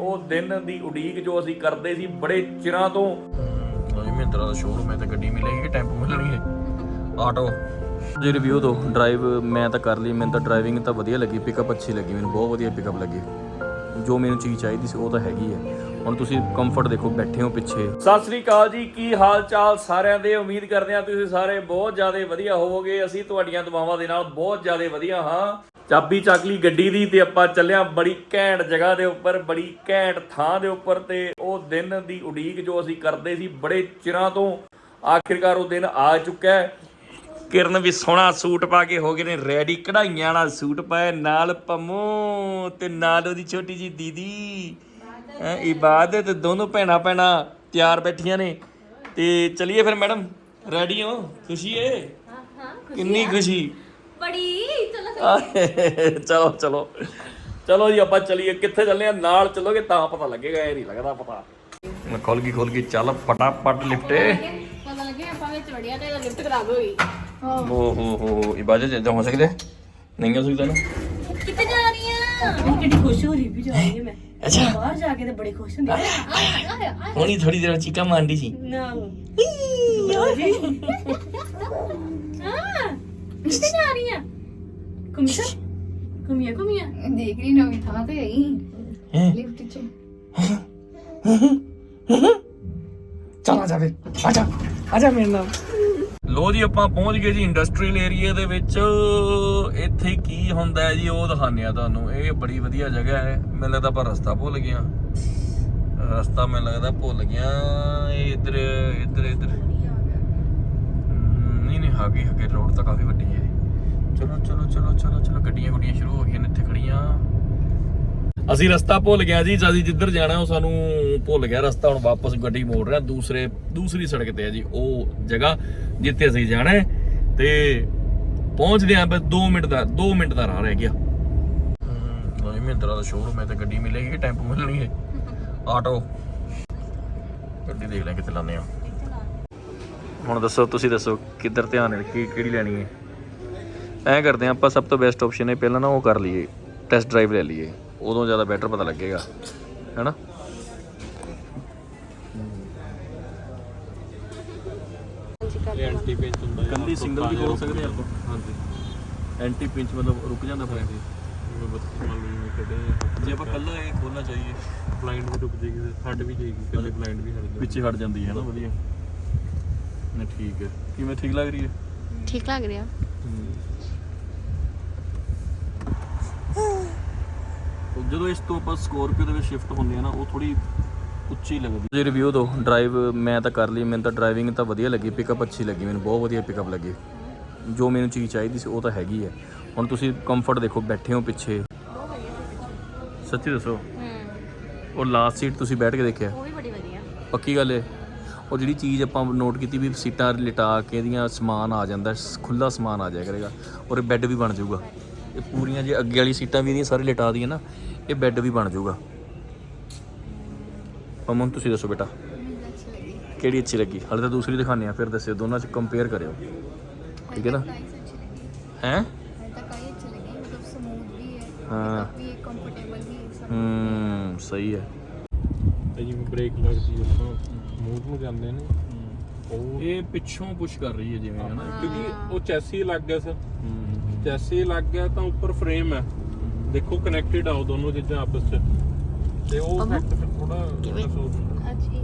ਉਹ ਦਿਨ ਦੀ ਉਡੀਕ ਜੋ ਅਸੀਂ ਕਰਦੇ ਸੀ ਬੜੇ ਚਿਰਾਂ ਤੋਂ। ਲੋ ਜੀ ਮਹਿੰਦਰਾ ਦਾ ਸ਼ੋਰੂਮ ਹੈ ਤੇ ਗੱਡੀ ਮਿਲੇਗੀ ਟੈਂਪੂ ਮਿਲਣਗੇ ਆਟੋ। ਜੀ ਰਿਵਿਊ ਦੋ ਡਰਾਈਵ ਮੈਂ ਤਾਂ ਕਰ ਲਈ ਮੈਨੂੰ ਤਾਂ ਡਰਾਈਵਿੰਗ ਤਾਂ ਵਧੀਆ ਲੱਗੀ ਪਿਕਅਪ ਅੱਛੀ ਲੱਗੀ ਮੈਨੂੰ ਬਹੁਤ ਵਧੀਆ ਪਿਕਅਪ ਲੱਗੀ। ਜੋ ਮੈਨੂੰ ਚੀਜ਼ ਚਾਹੀਦੀ ਸੀ ਉਹ ਤਾਂ ਹੈਗੀ ਹੈ। ਹੁਣ ਤੁਸੀਂ ਕੰਫਰਟ ਦੇਖੋ ਬੈਠੇ ਹੋ ਪਿੱਛੇ। ਸਤਿ ਸ੍ਰੀ ਅਕਾਲ ਜੀ ਕੀ ਹਾਲ ਚਾਲ ਸਾਰਿਆਂ ਦੇ? ਉਮੀਦ ਕਰਦੇ ਹਾਂ ਤੁਸੀਂ ਸਾਰੇ ਬਹੁਤ ਜ਼ਿਆਦਾ ਵਧੀਆ ਹੋਵੋਗੇ। ਅਸੀਂ ਤੁਹਾਡੀਆਂ ਦੁਆਵਾਂ ਦੇ ਨਾਲ ਬਹੁਤ ਜ਼ਿਆਦਾ ਵਧੀਆ ਹਾਂ। ਚਾਬੀ ਚੱਕ ਲਈ ਗੱਡੀ ਦੀ ਤੇ ਆਪਾਂ ਚੱਲਿਆ ਬੜੀ ਘੈਂਟ ਜਗ੍ਹਾ ਦੇ ਉੱਪਰ ਬੜੀ ਘੈਂਟ ਥਾਂ ਦੇ ਉੱਪਰ ਤੇ ਉਹ ਦਿਨ ਦੀ ਉਡੀਕ ਜੋ ਅਸੀਂ ਕਰਦੇ ਸੀ ਬੜੇ ਚਿਰਾਂ ਤੋਂ ਆਖਿਰਕਾਰ ਉਹ ਦਿਨ ਆ ਚੁੱਕਾ ਹੈ। ਕਿਰਨ ਵੀ ਸੋਹਣਾ ਸੂਟ ਪਾ ਕੇ ਹੋ ਗਏ ਨੇ ਰੈਡੀ ਕਢਾਈਆਂ ਵਾਲਾ ਸੂਟ ਪਾਇਆ ਨਾਲ ਪੰਮੋ ਤੇ ਨਾਲ ਉਹਦੀ ਛੋਟੀ ਜੀ ਦੀਦੀ। ਹੈਂ, ਇਬਾਦਤ ਦੋਨੋਂ ਭੈਣਾਂ ਭੈਣਾਂ ਤਿਆਰ ਬੈਠੀਆਂ ਨੇ। ਤੇ ਚਲਿਏ ਫਿਰ ਮੈਡਮ ਰੈਡੀ ਹੋ? ਖੁਸ਼ੀ ਏ? ਹਾਂ ਹਾਂ ਕਿੰਨੀ ਖੁਸ਼ੀ? ਬੜੀ ਚਲੋ ਆਏ, ਚਲੋ ਚਲੋ। ਚਲੋ ਜੀ ਆਪਾਂ ਚਲੀਏ। ਕਿੱਥੇ ਚੱਲੇ ਆ? ਨਾਲ ਚੱਲੋਗੇ ਤਾਂ ਪਤਾ ਲੱਗੇਗਾ ਇਹ ਨਹੀਂ ਲੱਗਦਾ ਪਤਾ। ਮੈਂ ਖੋਲ ਗਈ ਖੋਲ ਗਈ। ਚੱਲ ਫਟਾਫਟ ਲਿਫਟੇ। ਪਤਾ ਲੱਗਿਆ ਆਪਾਂ ਵਿੱਚ ਵੜਿਆ ਤੇ ਲਿਫਟ ਖਰਾਬ ਹੋ ਗਈ। ਓ ਹੋ ਹੋ ਇਬਾਦਤ ਜਿੱਦਾਂ ਹੋ ਸਕਦੇ? ਨਹੀਂ ਹੋ ਸਕਦਾ ਨਾ? ਕਿੱਥੇ ਜਾ ਰਹੀ ਆ? ਮੈਂ ਕਿੱਡੀ ਖੁਸ਼ ਹੋ ਰਹੀ ਵੀ ਜਾ ਰਹੀ ਮੈਂ। ਅੱਛਾ। ਬਾਹਰ ਜਾ ਕੇ ਤੇ ਬੜੀ ਖੁਸ਼ ਹੁੰਦੀ ਹਾਂ ਹੁਣੀ ਥੋੜੀ ਦੇਰ ਚੀਕਾਂ ਮਾਰਦੀ ਸੀ। ਨਾ। ਹਾਂ। ਕਿੱਥੇ ਜਾ ਰਹੀ ਆ? ਕੁਮੀਆ ਕੁਮੀਆ ਕੁਮੀਆ ਦੇਖ ਰਹੀ ਨਵੀਂ ਥਾਂ ਤੇ ਆਈ। ਹੈਂ? ਲਿਫਟ 'ਚ। ਚੱਲ ਆ ਜਾ ਵੇ ਆ ਜਾ। ਆ ਜਾ ਮੇਰੇ ਨਾਲ। ਲੋ ਜੀ ਆਪਾਂ ਪਹੁੰਚ ਗਏ ਜੀ ਇੰਡਸਟਰੀਅਲ ਏਰੀਆ ਦੇ ਵਿੱਚ। ਇੱਥੇ ਕੀ ਹੁੰਦਾ ਹੈ ਜੀ ਉਹ ਦਿਖਾਉਂਦੇ ਆ ਤੁਹਾਨੂੰ। ਇਹ ਬੜੀ ਵਧੀਆ ਜਗ੍ਹਾ ਹੈ। ਮੈਨੂੰ ਲੱਗਦਾ ਆਪਾਂ ਰਸਤਾ ਭੁੱਲ ਗਿਆ ਰਸਤਾ ਮੈਨੂੰ ਲੱਗਦਾ ਭੁੱਲ ਗਿਆ ਇਹ ਇੱਧਰ ਇੱਧਰ ਇੱਧਰ। ਨਹੀਂ ਨਹੀਂ ਹਾਗੇ ਹਾਗੇ ਰੋਡ ਤਾਂ ਕਾਫੀ ਵੱਡੀ ਹੈ। ਚਲੋ ਚਲੋ ਚਲੋ ਚਲੋ ਚਲੋ ਗੱਡੀਆਂ ਗੁੱਡੀਆਂ ਸ਼ੁਰੂ ਹੋ ਗਈਆਂ ਨੇ ਇੱਥੇ ਖੜੀਆਂ ਅਸੀਂ ਰਸਤਾ ਭੁੱਲ ਗਿਆ ਜੀ ਅਸੀਂ ਜਿੱਧਰ ਜਾਣਾ ਉਹ ਸਾਨੂੰ ਭੁੱਲ ਗਿਆ ਰਸਤਾ ਹੁਣ ਵਾਪਸ ਗੱਡੀ ਮੋੜ ਰਿਹਾ ਦੂਸਰੇ ਦੂਸਰੀ ਸੜਕ ਤੇ ਹੈ ਜੀ ਉਹ ਜਗ੍ਹਾ ਜਿੱਥੇ ਅਸੀਂ ਜਾਣਾ ਹੈ ਤੇ ਪਹੁੰਚਦੇ ਆਂ ਬਸ 2 ਮਿੰਟ ਦਾ 2 ਮਿੰਟ ਦਾ ਰਾਹ ਰਹਿ ਗਿਆ। ਲੋ ਜੀ ਮਹਿੰਦਰਾ ਦਾ ਸ਼ੋਰੂਮ ਹੈ ਤੇ ਗੱਡੀ ਮਿਲੇਗੀ ਟੈਂਪੂ ਮਿਲਣਗੇ? ਆਟੋ। ਗੱਡੀ ਦੇਖ ਲੈ ਕਿੱਥੇ ਲਾਉਂਦੇ ਆ ਹੁਣ ਦੱਸੋ ਤੁਸੀਂ ਦੱਸੋ ਕਿੱਧਰ ਧਿਆਨ ਹੈ ਕੀ ਕਿਹੜੀ ਲੈਣੀ ਹੈ? ਐਂ ਕਰਦੇ ਆਪਾਂ ਸਭ ਤੋਂ ਬੈਸਟ ਆਪਸ਼ਨ ਹੈ ਪਹਿਲਾਂ ਨਾ ਉਹ ਕਰ ਲਈਏ ਟੈਸਟ ਡਰਾਈਵ ਲੈ ਲਈਏ। ਉਦੋਂ ਜ਼ਿਆਦਾ ਬੈਟਰ ਪਤਾ ਲੱਗੇਗਾ ਹੈਨਾ? ਐਂਟੀ ਪਿੰਚ ਹੁੰਦਾ ਹੈ ਕੱਲੀ ਸਿੰਗਲ ਵੀ ਹੋ ਸਕਦੇ ਆਪਾਂ। ਹਾਂਜੀ। ਐਂਟੀ ਪਿੰਚ ਮਤਲਬ ਰੁਕ ਜਾਂਦਾ ਫਿਰ ਜਿਵੇਂ ਬੱਤੀ ਮੰਨ ਲਓ ਜਿਵੇਂ ਕੱਢੇ ਆ। ਜੇ ਆਪਾਂ ਕੱਲਾ ਇਹ ਖੋਲਣਾ ਚਾਹੀਏ ਬਲਾਈਂਡ ਵੀ ਰੁਕ ਜਾਏਗੀ ਤੇ ਹੱਡ ਵੀ ਜਾਏਗੀ ਕੱਲੇ ਬਲਾਈਂਡ ਵੀ ਹਟ ਪਿੱਛੇ ਹਟ ਜਾਂਦੀ ਹੈ ਨਾ ਵਧੀਆ। ਨਾ ਠੀਕ ਹੈ। ਕਿਵੇਂ ਠੀਕ ਲੱਗ ਰਹੀ ਹੈ? ਠੀਕ ਲੱਗ ਰਿਹਾ। ਜਦੋਂ ਇਸ ਤੋਂ ਆਪਾਂ ਸਕੋਰਪੀਓ ਦੇ ਵਿੱਚ ਸ਼ਿਫਟ ਹੁੰਦੇ ਆ ਨਾ ਉਹ ਥੋੜੀ ਉੱਚੀ ਲੱਗਦੀ ਜੀ ਰਿਵਿਊ ਦੋ ਡਰਾਈਵ ਮੈਂ ਤਾਂ ਕਰ ਲਈ ਮੈਨੂੰ ਤਾਂ ਡਰਾਈਵਿੰਗ ਤਾਂ ਵਧੀਆ ਲੱਗੀ ਪਿਕਅਪ ਅੱਛੀ ਲੱਗੀ ਮੈਨੂੰ ਬਹੁਤ ਵਧੀਆ ਪਿਕਅਪ ਲੱਗੀ। ਜੋ ਮੈਨੂੰ ਚੀਜ਼ ਚਾਹੀਦੀ ਸੀ ਉਹ ਤਾਂ ਹੈਗੀ ਹੈ। ਹੁਣ ਤੁਸੀਂ ਕੰਫਰਟ ਦੇਖੋ ਬੈਠੇ ਹੋ ਪਿੱਛੇ। ਸੱਚੀ ਦੱਸੋ? ਹੂੰ। ਉਹ ਲਾਸਟ ਸੀਟ ਤੁਸੀਂ ਬੈਠ ਕੇ ਦੇਖਿਆ? ਉਹ ਵੀ ਬੜੀ ਵਧੀਆ। ਪੱਕੀ ਗੱਲ ਹੈ ਉਹ ਜਿਹੜੀ ਚੀਜ਼ ਆਪਾਂ ਨੋਟ ਕੀਤੀ ਵੀ ਸੀਟਾਂ ਲਿਟਾ ਕੇ ਇਹਦੀਆਂ ਸਮਾਨ ਆ ਜਾਂਦਾ ਖੁੱਲਾ ਸਮਾਨ ਆ ਜਾਇਆ ਕਰੇਗਾ ਔਰ ਬੈੱਡ ਵੀ ਬਣ ਜਾਊਗਾ। ਇਹ ਪੂਰੀਆਂ ਜੇ ਅੱਗੇ ਵਾਲੀ ਸੀਟਾਂ ਵੀ ਇਹਦੀਆਂ ਸਾਰੀ ਲਟਾ ਦੀਆਂ ਨਾ ਇਹ ਬੈੱਡ ਵੀ ਬਣ ਜਾਊਗਾ। ਅਮਨ ਤੁਸੀਂ ਦੱਸੋ ਬੇਟਾ ਕਿਹੜੀ ਅੱਛੀ ਲੱਗੀ? ਹਲੇ ਤਾਂ ਦੂਸਰੀ ਦਿਖਾਣੇ ਆ ਫਿਰ ਦੱਸਿਓ ਦੋਨਾਂ ਚ ਕੰਪੇਅਰ ਕਰਿਓ। ਠੀਕ ਹੈ ਨਾ? ਹੈ? ਹਾਂ ਵੀ ਕੰਫਰਟੇਬਲ ਵੀ ਹੂੰ। ਸਹੀ ਹੈ। ਜਿਵੇਂ ਬ੍ਰੇਕ ਲੱਗਦੀ ਆਪਾਂ ਮੂਡ ਨੂੰ ਜਾਂਦੇ ਨੇ। ਉਹ ਇਹ ਪਿੱਛੋਂ ਪੁਸ਼ ਕਰ ਰਹੀ ਹੈ ਜਿਵੇਂ ਹੈ। ਨਾ ਕਿਉਂਕਿ ਉਹ ਚੈਸੀ ਲੱਗ ਗਿਆ ਸਰ। ਹੂੰ ਚੈਸੀ ਲੱਗ ਗਿਆ ਤਾਂ ਉੱਪਰ ਫਰੇਮ ਹੈ। ਦੇਖੋ ਕਨੈਕਟਡ ਆ ਉਹ ਦੋਨੋਂ ਚੀਜ਼ਾਂ ਆਪਸ ਚ ਤੇ ਉਹ ਫੈਕਟ ਫਿਰ ਥੋੜਾ ਮਹਿਸੂਸ ਹੁੰਦਾ ਅੱਛੀ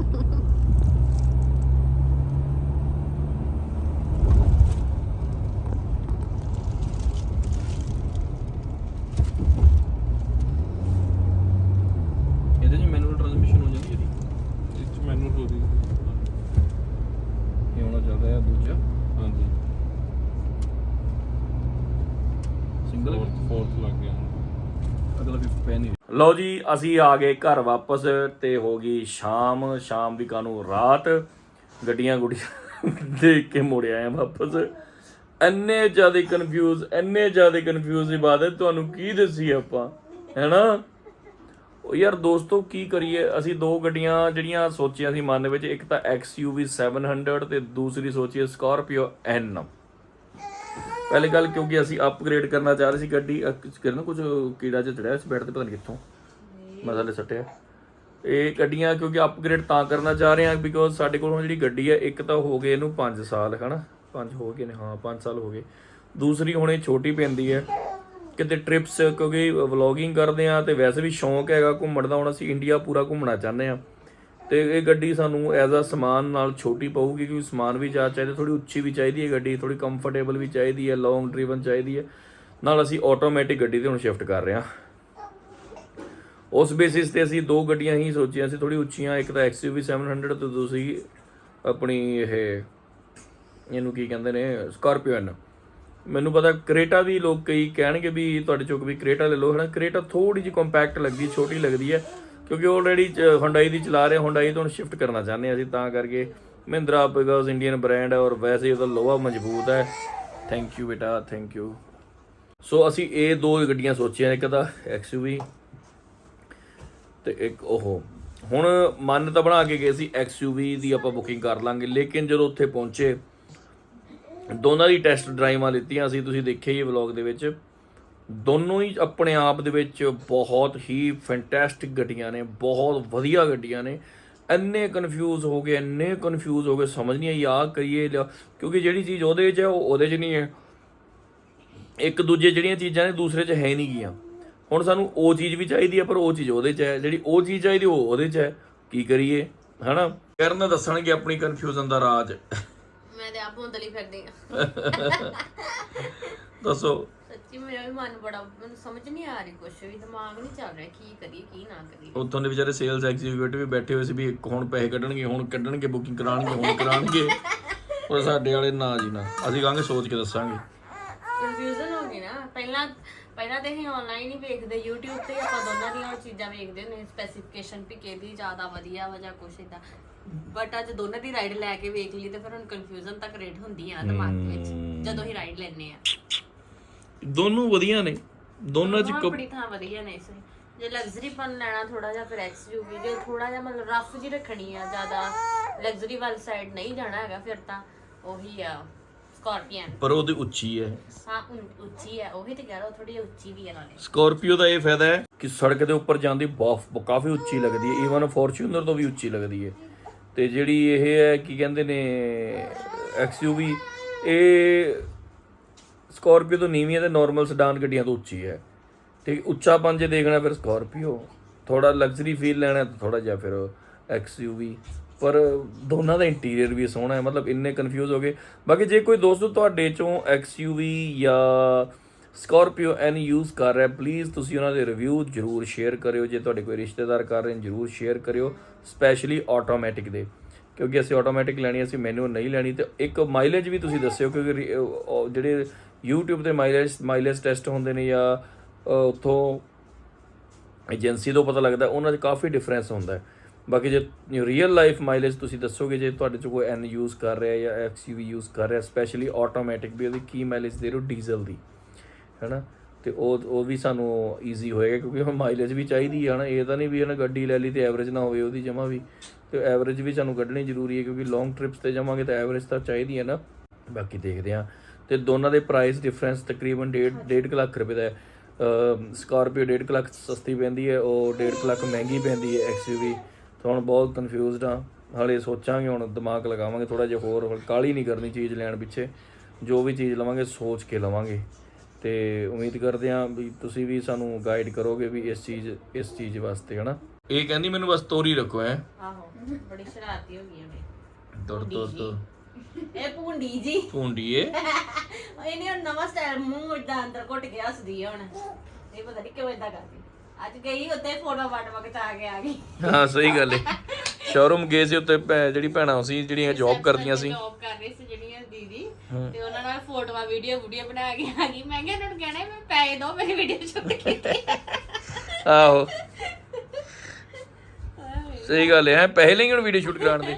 ਇਹਦੇ ਚ ਮੈਨੂਅਲ ਟ੍ਰਾਂਸਮਿਸ਼ਨ ਹੋ ਜਾਂਦੀ ਹੈ ਇਹਦੀ ਇਹ ਚ ਮੈਨੂੰ ਹੋ ਰਹੀ ਇਹ ਹੋਣਾ ਚੱਲਦਾ ਹੈ ਦੂਜਾ ਹਾਂਜੀ ਸਿੰਗਲ ਫੋਰਥ ਫੋਰਥ ਲੱਗ ਗਿਆ ਅਗਲਾ ਵੀ ਪੈ ਨਹੀਂ ਲਓ ਜੀ, ਅਸੀਂ ਆ ਗਏ ਘਰ ਵਾਪਸ ਤੇ ਹੋ ਗਈ ਸ਼ਾਮ। ਸ਼ਾਮ ਦੀ ਕਾਨੂੰ ਰਾਤ। ਗੱਡੀਆਂ ਗੁੱਡੀਆਂ ਦੇਖ ਕੇ ਮੁੜ ਆਏ ਵਾਪਸ। ਇੰਨੇ ਜ਼ਿਆਦਾ ਕਨਫਿਊਜ਼ ਇੰਨੇ ਜ਼ਿਆਦਾ ਕਨਫਿਊਜ਼ ਇਬਾਦਤ ਤੁਹਾਨੂੰ ਕੀ ਦੱਸੀ ਆਪਾਂ, ਹੈਨਾ? ਉਹ ਯਾਰ ਦੋਸਤੋ, ਕੀ ਕਰੀਏ? ਅਸੀਂ ਦੋ ਗੱਡੀਆਂ ਜਿਹੜੀਆਂ ਸੋਚੀਆਂ ਸੀ ਮਨ ਵਿੱਚ, ਇੱਕ ਤਾਂ XUV 700 ਤੇ ਦੂਸਰੀ ਸੋਚੀ ਹੈ Scorpio N ਪਹਿਲੀ ਗੱਲ ਕਿਉਂਕਿ ਅਸੀਂ ਅਪਗ੍ਰੇਡ ਕਰਨਾ ਚਾਹ ਰਹੇ ਸੀ ਗੱਡੀ, ਅਹ ਕੁਛ ਕੁਝ ਕੀੜਾ ਜਿਹਾ ਚੜਿਆ ਸੀ ਬੈਠ ਤੇ, ਪਤਾ ਨਹੀਂ ਕਿੱਥੋਂ। ਮੈਂ ਥੱਲੇ ਸੱਟਿਆ ਇਹ ਗੱਡੀਆਂ ਕਿਉਂਕਿ ਅਪਗ੍ਰੇਡ ਤਾਂ ਕਰਨਾ ਚਾਹ ਰਹੇ ਹਾਂ ਬਿਕੋਜ਼ ਸਾਡੇ ਕੋਲ ਹੁਣ ਜਿਹੜੀ ਗੱਡੀ ਹੈ ਇੱਕ ਤਾਂ ਹੋ ਗਏ ਇਹਨੂੰ 5 ਸਾਲ, ਹਨਾ? 5 ਹੋ ਗਏ ਨੇ, ਹਾਂ 5 ਸਾਲ ਹੋ ਗਏ। ਦੂਸਰੀ ਹੁਣ ਇਹ ਛੋਟੀ ਪੈਂਦੀ ਹੈ। ਕਿਤੇ ਟ੍ਰਿਪਸ ਕਿਉਂਕਿ ਵਲੌਗਿੰਗ ਕਰਦੇ ਆ ਤੇ ਵੈਸੇ ਵੀ ਸ਼ੌਂਕ ਹੈਗਾ ਘੁੰਮਣ ਦਾ, ਹੁਣ ਅਸੀਂ ਇੰਡੀਆ ਪੂਰਾ ਘੁੰਮਣਾ ਚਾਹੁੰਦੇ ਆ ਤੇ ਇਹ ਗੱਡੀ ਸਾਨੂੰ ਐਜ਼ ਅ ਸਮਾਨ ਨਾਲ ਛੋਟੀ ਪਊਗੀ ਕਿਉਂਕਿ ਸਮਾਨ ਵੀ ਜ਼ਿਆਦਾ ਚਾਹੀਦਾ ਥੋੜੀ ਉੱਚੀ ਵੀ ਚਾਹੀਦੀ ਹੈ ਗੱਡੀ ਥੋੜੀ ਕੰਫਰਟੇਬਲ ਵੀ ਚਾਹੀਦੀ ਹੈ ਲੌਂਗ ਡਰਾਈਵਨ ਚਾਹੀਦੀ ਹੈ। ਨਾਲ ਅਸੀਂ ਆਟੋਮੈਟਿਕ ਗੱਡੀ ਤੇ ਹੁਣ ਸ਼ਿਫਟ ਕਰ ਰਹੇ ਹਾਂ। ਉਸ ਬੇਸਿਸ ਤੇ ਅਸੀਂ ਦੋ ਗੱਡੀਆਂ ਹੀ ਸੋਚੀਆਂ ਸੀ ਥੋੜੀ ਉੱਚੀਆਂ, ਇੱਕ ਤਾਂ XUV 700 ਤੇ ਦੂਸਰੀ ਆਪਣੀ ਇਹ, ਇਹਨੂੰ ਕੀ ਕਹਿੰਦੇ ਨੇ ਸਕਾਰਪੀਓਨ ਮੈਨੂੰ ਪਤਾ ਕਰੇਟਾ ਵੀ ਲੋਕ ਕਈ ਕਹਿਣਗੇ ਵੀ ਤੁਹਾਡੇ ਚੋਂ ਵੀ ਕਰੇਟਾ ਲੈ ਲਓ, ਹਨਾ? ਕਰੇਟਾ ਥੋੜੀ ਜਿਹੀ ਕੰਪੈਕਟ ਲੱਗਦੀ, ਛੋਟੀ ਲੱਗਦੀ ਹੈ, ਕਿਉਂਕਿ ਆਲਰੇਡੀ ਹੁੰਡਾਈ ਦੀ ਚਲਾ ਰਹੇ ਹੁੰਡਾਈ ਤੋਂ ਸ਼ਿਫਟ ਕਰਨਾ ਚਾਹੁੰਦੇ ਹਾਂ ਅਸੀਂ, ਤਾਂ ਕਰਕੇ ਮਹਿੰਦਰਾ ਬਿਕਾਜ਼ ਇੰਡੀਅਨ ਬ੍ਰਾਂਡ ਹੈ ਔਰ ਵੈਸੇ ਉਹਦਾ ਲੋਹਾ ਮਜ਼ਬੂਤ ਹੈ। ਥੈਂਕ ਯੂ ਬੇਟਾ ਥੈਂਕ ਯੂ ਸੋ ਅਸੀਂ ਇਹ ਦੋ ਗੱਡੀਆਂ ਸੋਚੀਆਂ, ਇੱਕ ਤਾਂ XUV ਤੇ ਇੱਕ ਉਹ, ਹੁਣ ਮਨ ਤਾਂ ਬਣਾ ਕੇ ਗਏ ਸੀ XUV ਦੀ ਆਪਾਂ ਬੁਕਿੰਗ ਕਰ ਲਾਂਗੇ, ਲੇਕਿਨ ਜਦੋਂ ਉੱਥੇ ਪਹੁੰਚੇ, ਦੋਨਾਂ ਦੀ ਟੈਸਟ ਡਰਾਈਵਾਂ ਲਿੱਤੀਆਂ ਸੀ, ਤੁਸੀਂ ਦੇਖਿਆ ਹੀ ਵਲੌਗ ਦੇ ਵਿੱਚ, ਦੋਨੋਂ ਹੀ ਆਪਣੇ ਆਪ ਦੇ ਵਿੱਚ ਬਹੁਤ ਹੀ ਫੈਂਟੈਸਟਿਕ ਗੱਡੀਆਂ ਨੇ, ਬਹੁਤ ਵਧੀਆ ਗੱਡੀਆਂ ਨੇ, ਇੰਨੇ ਕਨਫਿਊਜ਼ ਹੋ ਗਏ, ਇੰਨੇ ਕਨਫਿਊਜ਼ ਹੋ ਗਏ, ਸਮਝ ਨਹੀਂ ਆਈ ਆ ਕਰੀਏ ਲਿਆ- ਕਿਉਂਕਿ ਜਿਹੜੀ ਚੀਜ਼ ਉਹਦੇ 'ਚ ਹੈ, ਉਹ ਉਹਦੇ 'ਚ ਨਹੀਂ ਹੈ। ਇੱਕ ਦੂਜੇ ਜਿਹੜੀਆਂ ਚੀਜ਼ਾਂ ਨੇ, ਦੂਸਰੇ 'ਚ ਹੈ ਨਹੀਂ ਗੀਆਂ। ਹੁਣ ਸਾਨੂੰ ਉਹ ਚੀਜ਼ ਵੀ ਚਾਹੀਦੀ ਹੈ ਪਰ ਉਹ ਚੀਜ਼ ਉਹਦੇ 'ਚ ਹੈ। ਜਿਹੜੀ ਉਹ ਚੀਜ਼ ਚਾਹੀਦੀ ਉਹ ਉਹਦੇ 'ਚ ਹੈ। ਕੀ ਕਰੀਏ? ਹਨਾ? ਕਰਨ ਦੱਸਣਗੇ ਆਪਣੀ ਕਨਫਿਊਜ਼ਨ ਦਾ ਰਾਜ। ਮੈਂ ਤੇ ਆਪ ਹੁੰਦਲੀ ਫਿਰਦੀ ਆ। ਦੱਸੋ। ਸੱਚੀ ਮੇਰਾ ਵੀ ਮਨ ਬੜਾ ਮੈਨੂੰ ਸਮਝ ਨਹੀਂ ਆ ਰਹੀ ਕੁਛ ਵੀ। ਦਿਮਾਗ ਨਹੀਂ ਚੱਲ ਰਿਹਾ ਕੀ ਕਰੀਏ ਕੀ ਨਾ ਕਰੀਏ। ਉੱਥੋਂ ਦੇ ਵਿਚਾਰੇ ਸੇਲਸ ਐਗਜ਼ੀਕਿਊਟਿਵ ਵੀ ਬੈਠੇ ਹੋਏ ਸੀ ਵੀ ਹੁਣ ਪੈਸੇ ਕੱਢਣਗੇ ਹੁਣ ਕੱਢਣਗੇ ਬੁਕਿੰਗ ਕਰਾਣਗੇ ਹੁਣ ਕਰਾਣਗੇ ਪਰ ਸਾਡੇ ਵਾਲੇ ਨਾ ਜੀ ਨਾ। ਅਸੀਂ ਕਹਾਂਗੇ ਸੋਚ ਕੇ ਦੱਸਾਂਗੇ। ਕਨਫਿਊਜ਼ਨ ਹੋ ਗਈ ਨਾ। ਪਹਿਲਾਂ ਪਹਿਲਾਂ ਤੇ ਅਸੀਂ ਆਨਲਾਈਨ ਹੀ ਵੇਖਦੇ YouTube ਤੇ ਆਪਾਂ ਦੋਨਾਂ ਦੀਆਂ ਉਹ ਚੀਜ਼ਾਂ ਵੇਖਦੇ ਹੁੰਦੇ ਸਪੈਸੀਫਿਕੇਸ਼ਨ ਵੀ ਕਿਹਦੀ ਜ਼ਿਆਦਾ ਵਧੀਆ ਵਾ ਜਾਂ ਕੁਛ ਇਦਾਂ ਬਟ ਅੱਜ ਦੋਨਾਂ ਦੀ ਰਾਈਡ ਲੈ ਕੇ ਵੇਖ ਲਈ ਤੇ ਫਿਰ ਹੁਣ ਕਨਫਿਊਜ਼ਨ ਤਾਂ ਕ੍ਰੀਏਟ ਹੁੰਦੀ ਆ ਦਿਮਾਗ ਵਿੱਚ ਜਦੋਂ ਹੀ ਰਾਈਡ ਲੈਣੇ ਆ। ਦੋਨੋਂ ਵਧੀਆ ਨੇ। ਦੋਨਾਂ ਚ ਦੋਵਾਂ ਕ- ਬੜੀ ਥਾਂ ਵਧੀਆ ਨੇ ਇਸ ਜੇ ਲਗਜ਼ਰੀ ਪਨ ਲੈਣਾ ਥੋੜਾ ਜਿਹਾ ਫਿਰ XUV ਜੇ ਥੋੜਾ ਜਿਹਾ ਮਤਲਬ ਰਫ ਜੀ ਰੱਖਣੀ ਆ ਜ਼ਿਆਦਾ ਲਗਜ਼ਰੀ ਵਾਲੀ ਸਾਈਡ ਨਹੀਂ ਜਾਣਾ ਹੈਗਾ ਫਿਰ ਤਾਂ ਉਹੀ ਆ। ਸਕਾਰਪੀਅਨ। ਪਰ ਉਹਦੀ ਉੱਚੀ ਹੈ। ਹਾਂ ਉ- ਉੱਚੀ ਹੈ। ਉਹੀ ਤੇ ਕਹਿ ਰਹਾ ਥੋੜੀ ਉੱਚੀ ਵੀ ਹੈ ਨਾਲੇ। ਸਕਾਰਪੀਓ ਦਾ ਇਹ ਫਾਇਦਾ ਹੈ ਕਿ ਸੜਕ ਦੇ ਉੱਪਰ ਜਾਂਦੀ ਬਹੁਤ ਕਾਫੀ ਉੱਚੀ ਲੱਗਦੀ ਹੈ। ਈਵਨ ਫੋਰਚੂਨਰ ਤੋਂ ਵੀ ਉੱਚੀ ਲੱਗਦੀ ਹੈ। ਤੇ ਜਿਹੜੀ ਇਹ ਹੈ ਕੀ ਕਹਿੰਦੇ ਨੇ XUV ਇਹ ਸਕਾਰਪੀਓ ਤੋਂ ਨੀਵੀਂ ਹੈ ਤੇ ਨਾਰਮਲ ਸਡਾਨ ਗੱਡੀਆਂ ਤੋਂ ਉੱਚੀ ਹੈ। ਤੇ ਉੱਚਾਪਨ ਜੇ ਦੇਖਣਾ ਫਿਰ ਸਕਾਰਪੀਓ। ਥੋੜਾ ਲਗਜ਼ਰੀ ਫੀਲ ਲੈਣਾ ਤਾਂ ਥੋੜਾ ਜਿਹਾ ਫਿਰ XUV ਪਰ ਦੋਨਾਂ ਦਾ ਇੰਟੀਰੀਅਰ ਵੀ ਸੋਹਣਾ ਹੈ ਮਤਲਬ ਇੰਨੇ ਕਨਫਿਊਜ਼ ਹੋ ਗਏ। ਬਾਕੀ ਜੇ ਕੋਈ ਦੋਸਤੋ ਤੁਹਾਡੇ ਚੋਂ XUV ਜਾਂ ਸਕਾਰਪੀਓ ਐਨ ਯੂਜ਼ ਕਰ ਰਿਹਾ ਪਲੀਜ਼ ਤੁਸੀਂ ਉਹਨਾਂ ਦੇ ਰਿਵਿਊ ਜਰੂਰ ਸ਼ੇਅਰ ਕਰਿਓ। ਜੇ ਤੁਹਾਡੇ ਕੋਈ ਰਿਸ਼ਤੇਦਾਰ ਕਰ ਰਹੇ ਨੇ ਜਰੂਰ ਸ਼ੇਅਰ ਕਰਿਓ ਸਪੈਸ਼ਲੀ ਆਟੋਮੈਟਿਕ ਦੇ। ਕਿਉਂਕਿ ਅਸੀਂ ਆਟੋਮੈਟਿਕ ਲੈਣੀ ਅਸੀਂ ਮੈਨੂਅਲ ਨਹੀਂ ਲੈਣੀ ਤੇ ਇੱਕ ਮਾਈਲੇਜ ਵੀ ਤੁਸੀਂ ਦੱਸਿਓ ਕਿਉਂਕਿ ਰੀ- ਜਿਹੜੇ YouTube ਤੇ ਮਾਈਲੇਜ ਮਾਈਲੇਜ ਟੈਸਟ ਹੁੰਦੇ ਨੇ ਜਾਂ ਅ, ਉੱਥੋਂ ਏਜੰਸੀ ਤੋਂ ਪਤਾ ਲੱਗਦਾ ਉਹਨਾਂ 'ਚ ਕਾਫੀ ਡਿਫਰੈਂਸ ਹੁੰਦਾ ਹੈ। ਬਾਕੀ ਜੇ ਰੀਅਲ ਲਾਈਫ ਮਾਈਲੇਜ ਤੁਸੀਂ ਦੱਸੋਗੇ ਜੇ ਤੁਹਾਡੇ 'ਚ ਕੋਈ ਐਨ ਯੂਜ਼ ਕਰ ਰਿਹਾ ਜਾਂ ਐਕਸਯੂਵੀ ਯੂਜ਼ ਕਰ ਰਿਹਾ ਸਪੈਸ਼ਲੀ ਆਟੋਮੈਟਿਕ ਵੀ ਉਹਦੀ ਕੀ ਮਾਈਲੇਜ ਦੇ ਹੋ ਡੀਜ਼ਲ ਦੀ ਹੈਨਾ? ਤੇ ਉਹ ਉਹ ਵੀ ਸਾਨੂੰ ਈਜ਼ੀ ਹੋਏਗਾ ਕਿਉਂਕਿ ਹੁਣ ਮਾਈਲੇਜ ਵੀ ਚਾਹੀਦੀ ਹੈ ਨਾ ਇਹ ਤਾਂ ਨਹੀਂ ਵੀ ਇਹਨਾਂ ਗੱਡੀ ਲੈ ਲਈ ਤੇ ਐਵਰੇਜ ਨਾ ਹੋਵੇ ਉਹਦੀ ਜਮਾ ਵੀ ਤੇ ਐਵਰੇਜ ਵੀ ਸਾਨੂੰ ਕੱਢਣੀ ਜ਼ਰੂਰੀ ਹੈ ਕਿਉਂਕਿ ਲੌਂਗ ਟ੍ਰਿਪਸ ਤੇ ਜਾਵਾਂਗੇ ਤਾਂ ਐਵਰੇਜ ਤਾਂ ਚਾਹੀਦੀ ਹੈ ਨਾ। ਬਾਕੀ ਦੇਖਦੇ ਹਾਂ ਤੇ ਦੋਨਾਂ ਦੇ ਪ੍ਰਾਈਸ ਡਿਫਰੈਂਸ ਤਕਰੀਬਨ 1.5 1.5 ਲੱਖ ਰੁਪਏ ਦਾ ਹੈ। ਸਕਾਰਪੀਓ 1.5 ਲੱਖ ਸਸਤੀ ਪੈਂਦੀ ਹੈ ਉਹ 1.5 ਲੱਖ ਮਹਿੰਗੀ ਪੈਂਦੀ ਹੈ ਐਕਸਯੂਵੀ ਤਾਂ ਹੁਣ ਬਹੁਤ ਕਨਫਿਊਜ਼ਡ ਆ। ਹਾਲੇ ਸੋਚਾਂਗੇ ਹੁਣ ਦਿਮਾਗ ਲਗਾਵਾਂਗੇ ਥੋੜਾ ਜਿਹਾ ਹੋਰ ਹੁਣ ਕਾਹਲੀ ਨਹੀਂ ਕਰਨੀ ਚੀਜ਼ ਲੈਣ ਪਿੱਛੇ। ਜੋ ਵੀ ਚੀਜ਼ ਲਵਾਂਗੇ ਸੋਚ ਕੇ ਲਵਾਂਗੇ। ਤੇ ਉਮੀਦ ਕਰਦੇ ਹਾਂ ਵੀ ਤੁਸੀਂ ਵੀ ਸਾਨੂੰ ਗਾਈਡ ਕਰੋਗੇ ਵੀ ਇਸ ਚੀਜ਼ ਇਸ ਚੀਜ਼ ਵਾਸਤੇ ਹਨਾ? ਇਹ ਕਹਿੰਦੀ ਮੈਨੂੰ ਬਸ ਤੋਰੀ ਰੱਖੋ ਐ ਆਹੋ ਬੜੀ ਸ਼ਰਾਰਤੀ ਹੋ ਗਈ ਹੈ ਤੁਰ ਤੁਰ ਤੁਰ। ਇਹ ਭੁੰਡੀ ਜੀ। ਭੁੰਡੀਏ ਇਹਨੇ ਹੁਣ ਨਵਾਂ ਸਟਾਈਲ ਮੂੰਹ ਇਦਾਂ ਅੰਦਰ ਘੁੱਟ ਕੇ ਹੱਸਦੀ ਆ ਹੁਣ। ਇਹ ਪਤਾ ਨਹੀਂ ਕਿਉਂ ਇਦਾਂ ਕਰਦੀ। ਅੱਜ ਗਈ ਉੱਤੇ ਫੋਟੋ ਫਾਟ ਵਕਤ ਆ ਕੇ ਆ ਗਈ। ਹਾਂ ਸਹੀ ਗੱਲ ਏ। ਸ਼ੋਰੂਮ ਗਏ ਸੀ ਉੱਤੇ ਭੈ- ਜਿਹੜੀ ਭੈਣਾਂ ਸੀ ਜਿਹੜੀਆਂ ਜੌਬ ਕਰਦੀਆਂ ਸੀ। ਜੌਬ ਕਰ ਰਹੀ ਸੀ ਜਿਹੜੀਆਂ ਦੀਦੀ। ਤੇ ਉਹਨਾਂ ਨਾਲ ਫੋਟੋਆਂ ਵੀਡੀਓ ਵੀਡੀਓ ਬਣਾ ਕੇ ਆ ਗਈ। ਮੈਂ ਕਿਹਾ ਇਹਨਾਂ ਨੂੰ ਕਹਿਣਾ ਮੈਂ ਪੈਸੇ ਦੋ ਮੇਰੀ ਵੀਡੀਓ ਸ਼ੂਟ ਕੀਤੀ। ਆਹੋ। ਸਹੀ ਗੱਲ ਹੈ ਪੈਸੇ ਲੈਣ ਵੀਡੀਓ ਸ਼ੂਟ ਕਰਾਉਣ ਦੇ?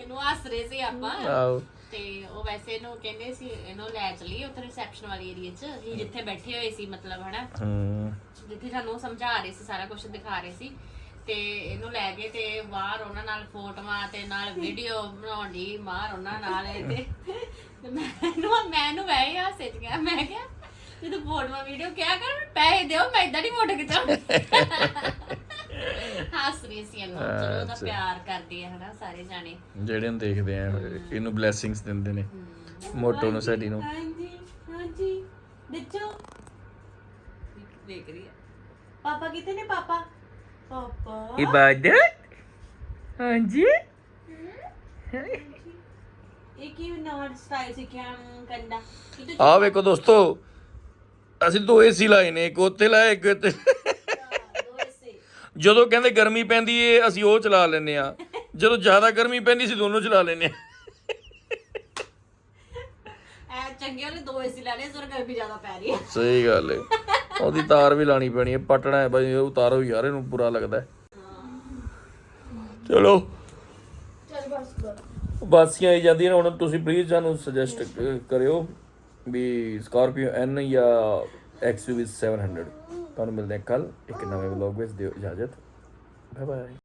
ਇਹਨੂੰ ਹੱਸ ਰਹੇ ਸੀ ਆਪਾਂ। ਆਹੋ। ਤੇ ਉਹ ਵੈਸੇ ਇਹਨੂੰ ਕਹਿੰਦੇ ਸੀ ਇਹਨੂੰ ਲੈ ਚਲੀ ਉੱਥੇ ਰਿਸੈਪਸ਼ਨ ਵਾਲੀ ਏਰੀਆ 'ਚ। ਅਸੀਂ ਜਿੱਥੇ ਬੈਠੇ ਹੋਏ ਸੀ ਮਤਲਬ ਹਨਾ? ਹੂੰ। ਜਿੱਥੇ ਸਾਨੂੰ ਉਹ ਸਮਝਾ ਰਹੇ ਸੀ ਸਾਰਾ ਕੁਝ ਦਿਖਾ ਰਹੇ ਸੀ। ਤੇ ਇਹਨੂੰ ਲੈ ਗਏ ਤੇ ਬਾਹਰ ਉਹਨਾਂ ਨਾਲ ਫੋਟੋਆਂ ਤੇ ਨਾਲ ਵੀਡੀਓ ਬਣਾਉਣ ਦੀ ਮਾਰ ਉਹਨਾਂ ਨਾਲ ਇਹ ਤੇ। ਤੇ ਮੈਨੂੰ ਮੈਨੂੰ ਵੈ ਹਾਸੇ ਚ ਗਿਆ ਮੈਂ ਕਿਹਾ ਜਦੋਂ ਫੋਟੋਆਂ ਵੀਡੀਓ ਕਿਆ ਕਰ? ਪੈਸੇ ਦਿਓ ਮੈਂ ਇਦਾਂ ਨਹੀਂ ਫੋਟੋ ਖਿਚਾਉਣੀ। ਹੱਸ ਰਹੀ ਸੀ ਇਹਨੂੰ। ਚਲੋ ਉਹਦਾ ਪਿਆਰ ਕਰਦੇ ਆ ਹਨਾ ਸਾਰੇ ਜਾਣੇ। ਜਿਹੜੇ ਨੂੰ ਦੇਖਦੇ ਆ ਇਹਨੂੰ ਬਲੇਸਿੰਗਸ ਦਿੰਦੇ ਨੇ। ਮੋਟੋ ਨੂੰ ਸਾਡੀ ਨੂੰ। ਹਾਂਜੀ ਹਾਂਜੀ। ਦੇਖੋ ਦੇਖ ਰਹੀ ਹੈ ਪਾਪਾ ਕਿੱਥੇ ਨੇ ਪਾਪਾ? ਪਾਪਾ। ਇਬਾਦਤ ਹਾਂਜੀ। ਇਹ ਕੀ ਨਵਾਂ ਸਟਾਈਲ ਸਿੱਖਿਆ ਕੰਡਾ? ਕਿਤੇ ਆ ਵੇਖੋ ਦੋਸਤੋ ਅਸੀਂ ਦੋ ਏਸੀ ਲਾਏ ਨੇ ਇੱਕ ਉੱਥੇ ਲਾਇਆ ਇੱਕ ਇੱਥੇ। ਜਦੋਂ ਕਹਿੰਦੇ ਗਰਮੀ ਪੈਂਦੀ ਏ ਅਸੀਂ ਉਹ ਚਲਾ ਲੈਨੇ ਆ ਜਦੋਂ ਜ਼ਿਆਦਾ ਗਰਮੀ ਪੈਂਦੀ ਸੀ ਦੋਨੋਂ ਚਲਾ ਲੈਨੇ ਆ ਐ ਚੰਗੇ ਵਾਲੇ ਦੋ ਏਸੀ ਲੈਣੇ ਸਰ ਗਰਮੀ ਜ਼ਿਆਦਾ ਪੈ ਰਹੀ ਹੈ। ਸਹੀ ਗੱਲ ਏ। ਉਹਦੀ ਤਾਰ ਵੀ ਲਾਣੀ ਪੈਣੀ ਹੈ ਪਟਣਾ ਹੈ ਬਾਈ ਉਹ ਉਤਾਰੋ ਯਾਰ ਇਹਨੂੰ ਬੁਰਾ ਲੱਗਦਾ ਹੈ। ਚਲੋ। ਬਾਸੀਆਂ ਆਈ ਜਾਂਦੀਆਂ ਨੇ ਹੁਣ ਤੁਸੀਂ ਪਲੀਜ਼ ਸਾਨੂੰ ਸੁਜੈਸਟ ਕਰਿਓ ਵੀ ਸਕਾਰਪੀਓ ਐਨ ਜਾਂ XUV 700 ਤੁਹਾਨੂੰ ਮਿਲਦੇ ਹਾਂ ਕੱਲ ਇੱਕ ਨਵੇਂ ਵਲੌਗ ਵਿੱਚ। ਦਿਓ ਇਜਾਜ਼ਤ। Bye bye